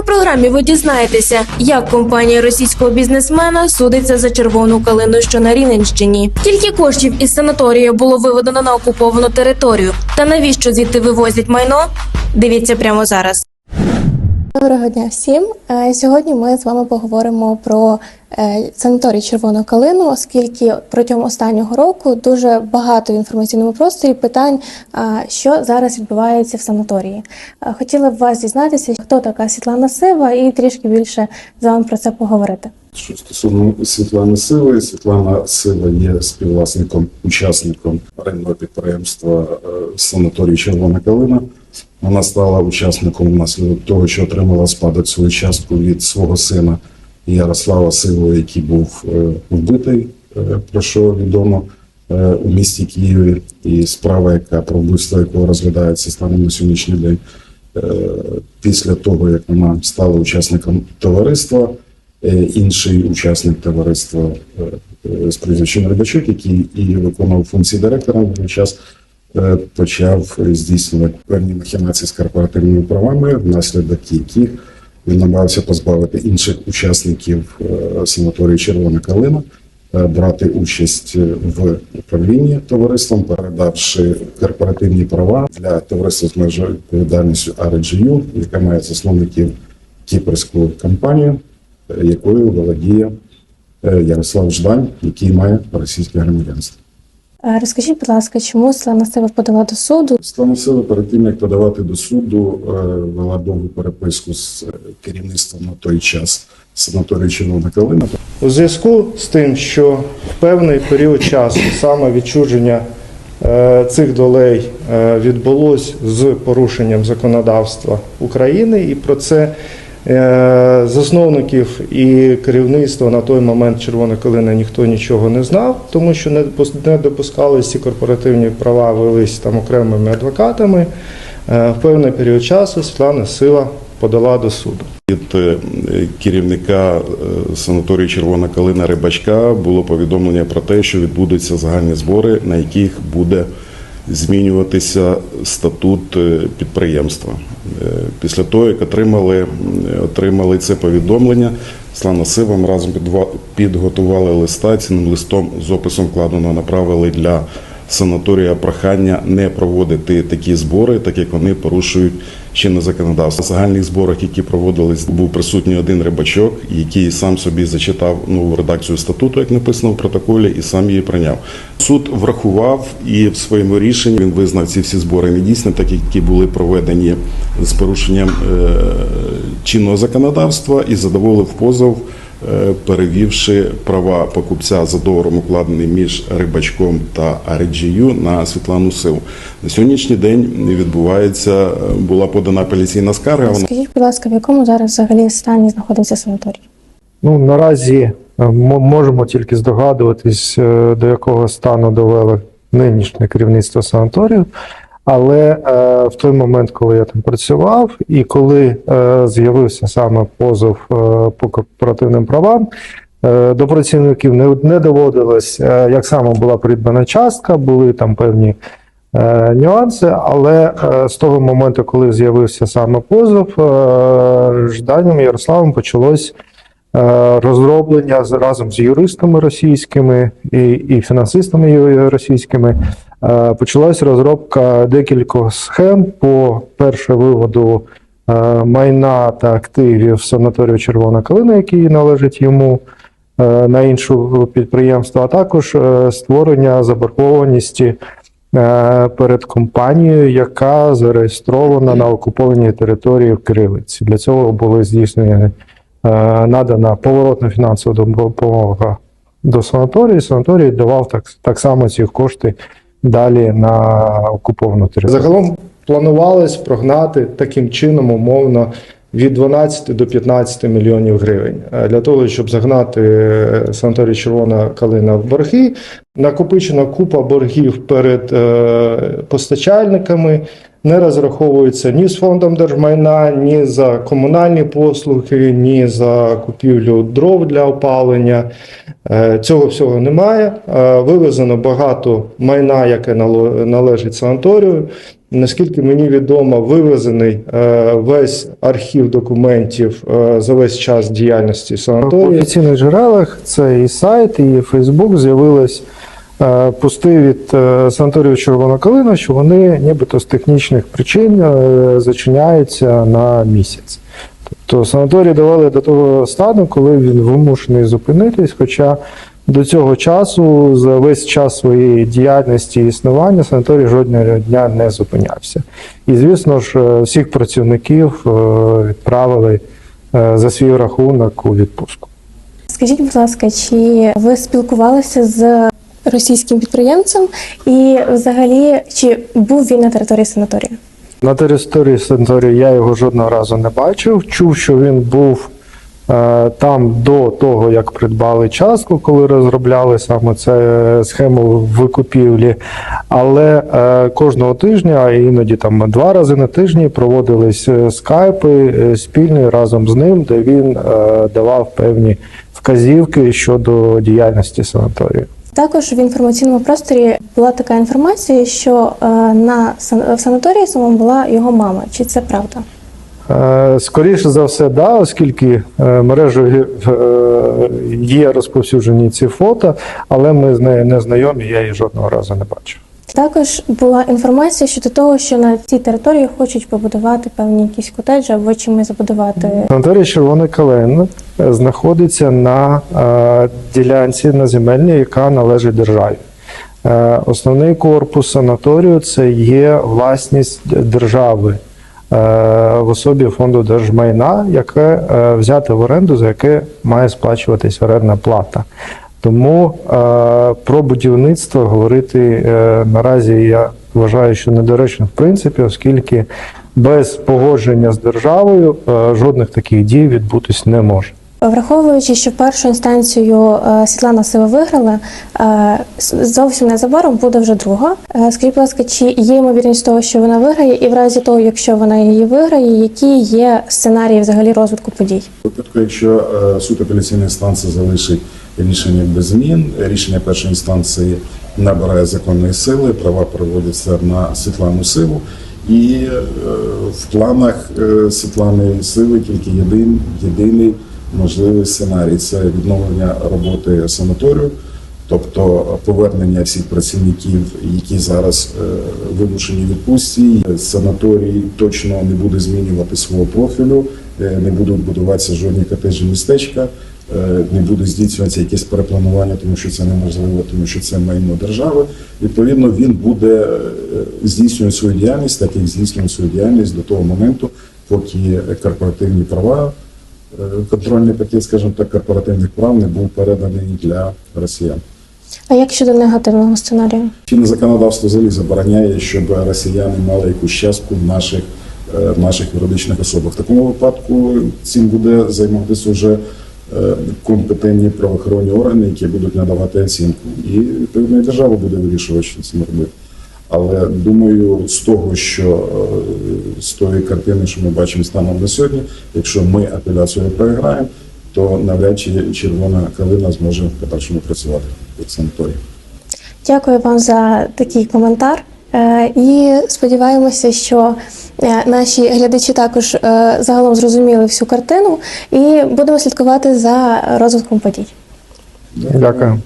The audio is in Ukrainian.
у програмі ви дізнаєтеся, як компанія російського бізнесмена судиться за червону калину, що на Рівненщині. Скільки коштів із санаторію було виведено на окуповану територію, та навіщо звідти вивозять майно? Дивіться прямо зараз. Доброго дня всім. Е, Сьогодні ми з вами поговоримо про е, санаторій Червону калину, оскільки протягом останнього року дуже багато в інформаційному просторі питань, що зараз відбувається в санаторії. Е, Хотіла б вас дізнатися, хто така Світлана Сива, і трішки більше з вами про це поговорити. Що стосовно Світлани Сиви, Світлана Сива є співвласником, учасником орендного підприємства е, санаторій Червона Калина. Вона стала учасником внаслідок того, що отримала спадок свою частку від свого сина Ярослава Сивого, який був е, вбитий, е, про що відомо е, у місті Києві, і справа, яка про вбивство якого розглядається станом на сьогоднішній день. Після того, як вона стала учасником товариства, інший учасник товариства з прізвищем Рибачук, який і виконував функції директора на той час, почав здійснювати певні махінації з корпоративними правами, внаслідок яких він намагався позбавити інших учасників е, санаторію Червона Калина. е, Брати участь в управлінні товариством, передавши корпоративні права для товариства з межою відповідальністю RGU, яка має засновників кіпрську компанію, е, якою володіє е, Ярослав Ждань, який має російське громадянство. Е, Розкажіть, будь ласка, чому Світлана Сива подала до суду? Стане сили перед тим, як подавати до суду, е, вела довгу переписку з е, керівництвом на той час санаторію Червона Калина. У зв'язку з тим, що в певний період часу саме відчуження цих долей відбулось з порушенням законодавства України, і про це засновників і керівництва на той момент Червона калина ніхто нічого не знав, тому що не допус- не допускались ці корпоративні права велись там окремими адвокатами. Е, В певний період часу Світлана Сила подала до суду. Від е, керівника е, санаторію Червона Калина Рибачка було повідомлення про те, що відбудуться загальні збори, на яких буде змінюватися статут е, підприємства. Е, Після того, як отримали, отримали це повідомлення, Слана Сивам разом підготували листа цінним листом з описом вкладено направили для санаторія прохання не проводити такі збори, так як вони порушують чинне законодавство. На загальних зборах, які проводились, був присутній один рибачок, який сам собі зачитав нову редакцію статуту, як написано в протоколі, і сам її прийняв. Суд врахував і в своєму рішенні він визнав ці всі збори недійсними, так які були проведені з порушенням е, чинного законодавства, і задоволив позов. Е, Перевівши права покупця за договором, укладений між рибачком та RGU на Світлану Сиву. На сьогоднішній день відбувається, е, була подана апеляційна скарга. Скажіть, будь ласка, в якому зараз взагалі стані знаходиться санаторій? Ну, наразі е, м- можемо тільки здогадуватись, до якого стану довели нинішнє керівництво санаторію. Але е, в той момент, коли я там працював, і коли е, з'явився саме позов е, по корпоративним правам, е, до працівників не, не доводилось, е, як саме була придбана частка, були там певні е, нюанси, але е, з того моменту, коли з'явився саме позов, е, Жданем Ярославом почалось е, розроблення разом з юристами російськими і, і фінансистами російськими. Е, Почалась розробка декількох схем по перше виводу е, майна та активів санаторію Червона Калина, який належить йому е, на іншу підприємство, а також створення заборгованості перед компанією, яка зареєстрована на окупованій території в Кирилиці. Для цього були здійснені надана поворотна фінансова допомога до санаторію. Санаторій давав так, так само ці кошти далі на окуповану територію. Загалом планувалось прогнати таким чином умовно від 12 до 15 мільйонів гривень Е, для того, щоб загнати е, санаторій Червона калина в борги. Накопичена купа боргів перед е, постачальниками. Не розраховуються ні з фондом держмайна, ні за комунальні послуги, ні за купівлю дров для опалення. Е, Цього всього немає. Е, Вивезено багато майна, яке належить санаторію. Наскільки мені відомо, вивезений е, весь архів документів за весь час діяльності санаторію. В офіційних джерелах це і сайт, і Фейсбук з'явились е, пости від е, санаторію Червона Калина, що вони нібито з технічних причин е, зачиняються на місяць. Тобто санаторій довели до того стану, коли він вимушений зупинитись, хоча до цього часу, за весь час своєї діяльності і існування, санаторій жодного дня не зупинявся. І, звісно ж, всіх працівників відправили за свій рахунок у відпустку. Скажіть, будь ласка, чи ви спілкувалися з російським підприємцем, і взагалі чи був він на території санаторію? На території санаторію я його жодного разу не бачив. Чув, що він був е, там до того, як придбали частку, коли розробляли саме це схему викупівлі. Але е, кожного тижня, а іноді там два рази на тижні, проводились е, скайпи е, спільні разом з ним, де він е, давав певні вказівки щодо діяльності санаторію. Також в інформаційному просторі була така інформація, що е, на в санаторії самому була його мама. Чи це правда? Е, Скоріше за все, да, оскільки е, мережею є розповсюджені ці фото, але ми з нею не знайомі, я її жодного разу не бачив. Також була інформація щодо того, що на цій території хочуть побудувати певні якісь котеджі або чимось забудувати. Санаторій Червоний Калин е, знаходиться на е, ділянці на земельній, яка належить державі. Е, Основний корпус санаторію це є власність держави в особі фонду держмайна, яке взяте в оренду, за яке має сплачуватись орендна плата. Тому е, про будівництво говорити е, наразі я вважаю, що недоречно в принципі, оскільки без погодження з державою е, жодних таких дій відбутись не може. Враховуючи, що першу інстанцію Світлана Сива виграла, зовсім незабаром буде вже друга. Скажіть, будь ласка, чи є ймовірність того, що вона виграє, і в разі того, якщо вона її виграє, які є сценарії взагалі розвитку подій? Випадку, якщо суд апеляційної інстанції залишить рішення без змін, рішення першої інстанції набирає законної сили, права переводяться на Світлану Сиву. І е, в планах е, Світлани Сиви тільки єдин, єдиний можливий сценарій це відновлення роботи санаторію, тобто повернення всіх працівників, які зараз е, вимушені відпустці. Санаторій точно не буде змінювати свого профілю, е, не будуть будуватися жодні котеджі містечка, е, не буде здійснюватися якесь перепланування, тому що це неможливо, тому що це майно держави. Відповідно, він буде здійснювати свою діяльність, так як здійснював свою діяльність до того моменту, поки корпоративні права, контрольний пакет, скажімо так, корпоративних прав не був переданий для росіян. А як щодо негативного сценарію? Чинне законодавство взагалі забороняє, щоб росіяни мали якусь частку в наших, е, в наших юридичних особах. В такому випадку цим буде займатися вже е, компетентні правоохоронні органи, які будуть надавати оцінку. І відповідно держава буде вирішувати, що цим робити. Але думаю, з того, що е, з тої картини, що ми бачимо станом на сьогодні, якщо ми апеляцію програємо, то навряд чи червона калина зможе в подальшому працювати як санаторій. Дякую вам за такий коментар. Е, І сподіваємося, що е, наші глядачі також е, загалом зрозуміли всю картину і будемо слідкувати за розвитком подій. Дякую.